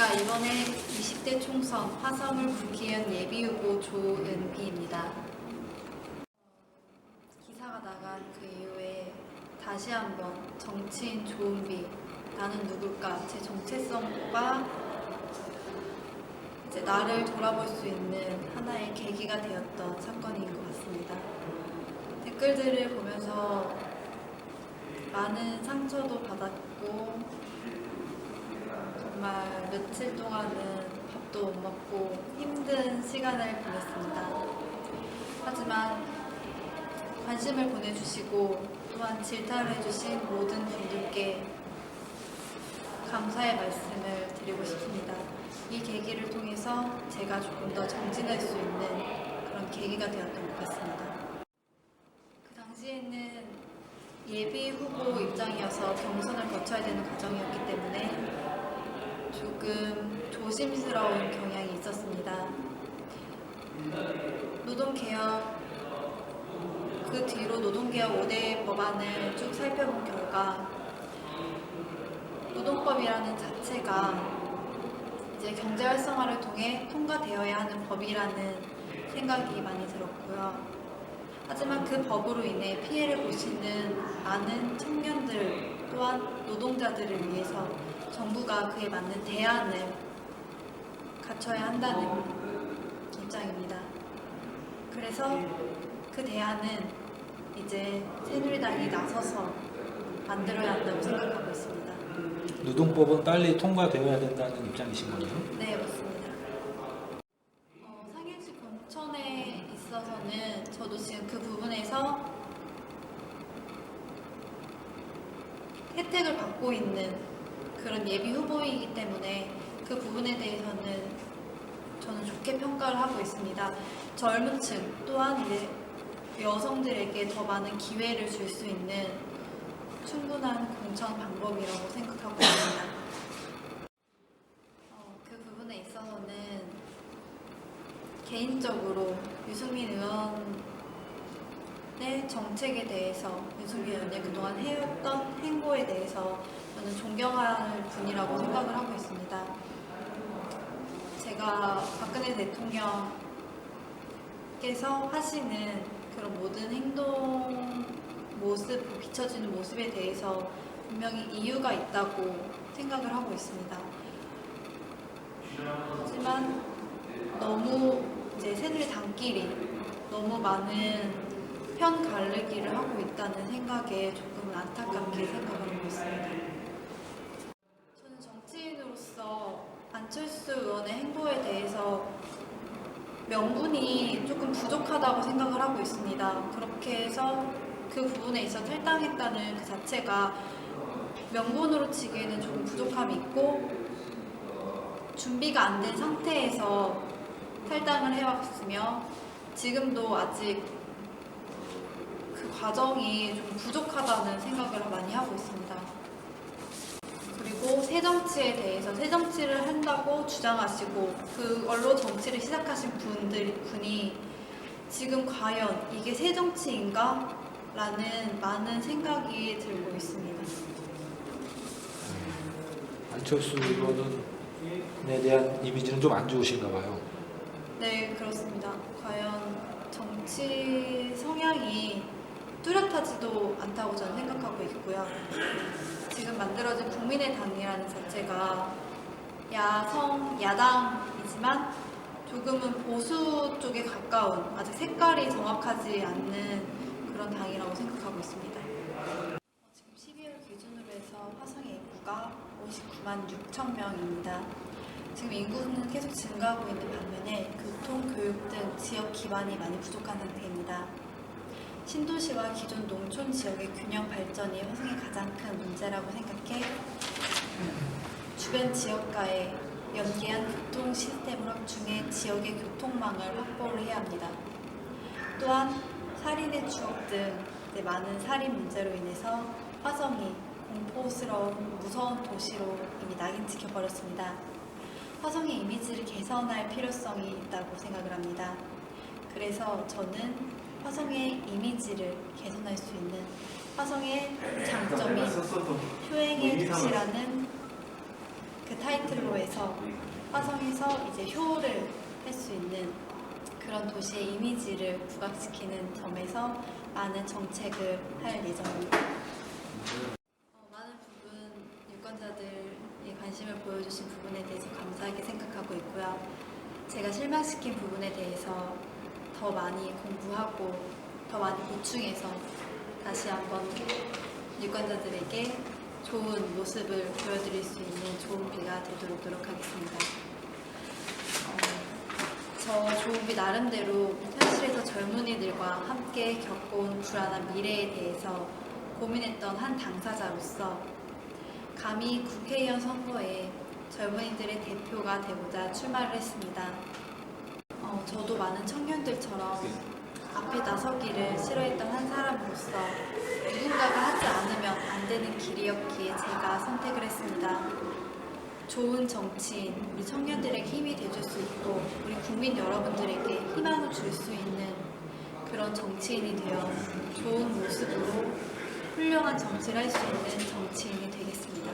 제가 이번에 20대 총선 화성을 국회의원 예비후보 조은비입니다. 기사가 나간 그 이후에 다시 한번 정치인 조은비 나는 누굴까 제 정체성과 이제 나를 돌아볼 수 있는 하나의 계기가 되었던 사건인 것 같습니다. 댓글들을 보면서 많은 상처도 받았고 정말 며칠 동안은 밥도 못 먹고 힘든 시간을 보냈습니다. 하지만 관심을 보내주시고 또한 질타를 해주신 모든 분들께 감사의 말씀을 드리고 싶습니다. 이 계기를 통해서 제가 조금 더 정진할 수 있는 그런 계기가 되었던 것 같습니다. 그 당시에는 예비 후보 입장이어서 경선을 거쳐야 되는 과정이었기 때문에 조금 조심스러운 경향이 있었습니다. 노동개혁, 그 뒤로 노동개혁 5대 법안을 쭉 살펴본 결과 노동법이라는 자체가 이제 경제 활성화를 통해 통과되어야 하는 법이라는 생각이 많이 들었고요. 하지만 그 법으로 인해 피해를 보시는 많은 청년들 또한 노동자들을 위해서 정부가 그에 맞는 대안을 갖춰야 한다는 입장입니다. 그래서 그 대안은 이제 새누리당이 나서서 만들어야 한다고 생각하고 있습니다. 노동법은 빨리 통과되어야 된다는 입장이신 거죠? 네, 맞습니다. 어, 상해시 공천에 있어서는 저도 지금 그 부분에서 혜택을 받고 있는 그런 예비 후보이기 때문에 그 부분에 대해서는 저는 좋게 평가를 하고 있습니다. 젊은 층 또한 여성들에게 더 많은 기회를 줄 수 있는 충분한 공천 방법이라고 생각하고 있습니다. 어, 그 부분에 있어서는 개인적으로 유승민 의원의 정책에 대해서 유승민 의원이 그동안 해왔던 행보에 대해서 저는 존경할 분이라고 생각을 하고 있습니다. 제가 박근혜 대통령께서 하시는 그런 모든 행동 모습, 비춰지는 모습에 대해서 분명히 이유가 있다고 생각을 하고 있습니다. 하지만 너무 이제 새누리당끼리 너무 많은 편 가르기를 하고 있다는 생각에 조금 안타깝게 생각하고 있습니다. 저는 정치인으로서 안철수 의원의 행보에 대해서 명분이 조금 부족하다고 생각을 하고 있습니다. 그렇게 해서 그 부분에 있어 탈당했다는 그 자체가 명분으로 치기에는 조금 부족함이 있고 준비가 안 된 상태에서 탈당을 해왔으며 지금도 아직 그 과정이 좀 부족하다는 생각을 많이 하고 있습니다. 그리고 새정치에 대해서 새정치를 한다고 주장하시고 그걸로 정치를 시작하신 분들 분이 지금 과연 이게 새정치인가? 라는 많은 생각이 들고 있습니다. 안철수 의원에 대한 이미지는 좀 안 좋으신가 봐요. 네, 그렇습니다. 과연 정치 성향이 뚜렷하지도 않다고 저는 생각하고 있고요. 만들어진 국민의당이라는 자체가 야성, 야당이지만 조금은 보수 쪽에 가까운 아직 색깔이 정확하지 않는 그런 당이라고 생각하고 있습니다. 어, 지금 12월 기준으로 해서 화성의 인구가 59만 6천 명입니다. 지금 인구는 계속 증가하고 있는 반면에 교통, 교육 등 지역 기반이 많이 부족한 상태입니다. 신도시와 기존 농촌 지역의 균형 발전이 화성의 가장 큰 문제라고 생각해 주변 지역과의 연계한 교통 시스템을 확충해 지역의 교통망을 확보를 해야 합니다. 또한 살인의 추억 등 많은 살인 문제로 인해서 화성이 공포스러운 무서운 도시로 이미 낙인 찍혀버렸습니다. 화성의 이미지를 개선할 필요성이 있다고 생각을 합니다. 그래서 저는 화성의 이미지를 개선할 수 있는 화성의 장점이 효행의 도시라는 그 타이틀로 해서 화성에서 이제 효를 할 수 있는 그런 도시의 이미지를 부각시키는 점에서 많은 정책을 할 예정입니다. 어, 많은 부분 유권자들이 관심을 보여주신 부분에 대해서 감사하게 생각하고 있고요. 제가 실망시킨 부분에 대해서 더 많이 공부하고 더 많이 보충해서 다시 한번 유권자들에게 좋은 모습을 보여드릴 수 있는 좋은 비가 되도록 노력하겠습니다. 어, 저 좋은 비 나름대로 현실에서 젊은이들과 함께 겪어온 불안한 미래에 대해서 고민했던 한 당사자로서 감히 국회의원 선거에 젊은이들의 대표가 되고자 출마를 했습니다. 어, 저도 많은 청년들처럼 앞에 나서기를 싫어했던 한 사람으로서 누군가가 하지 않으면 안 되는 길이었기에 제가 선택을 했습니다. 좋은 정치인, 우리 청년들에게 힘이 돼줄 수 있고 우리 국민 여러분들에게 희망을 줄 수 있는 그런 정치인이 되어 좋은 모습으로 훌륭한 정치를 할 수 있는 정치인이 되겠습니다.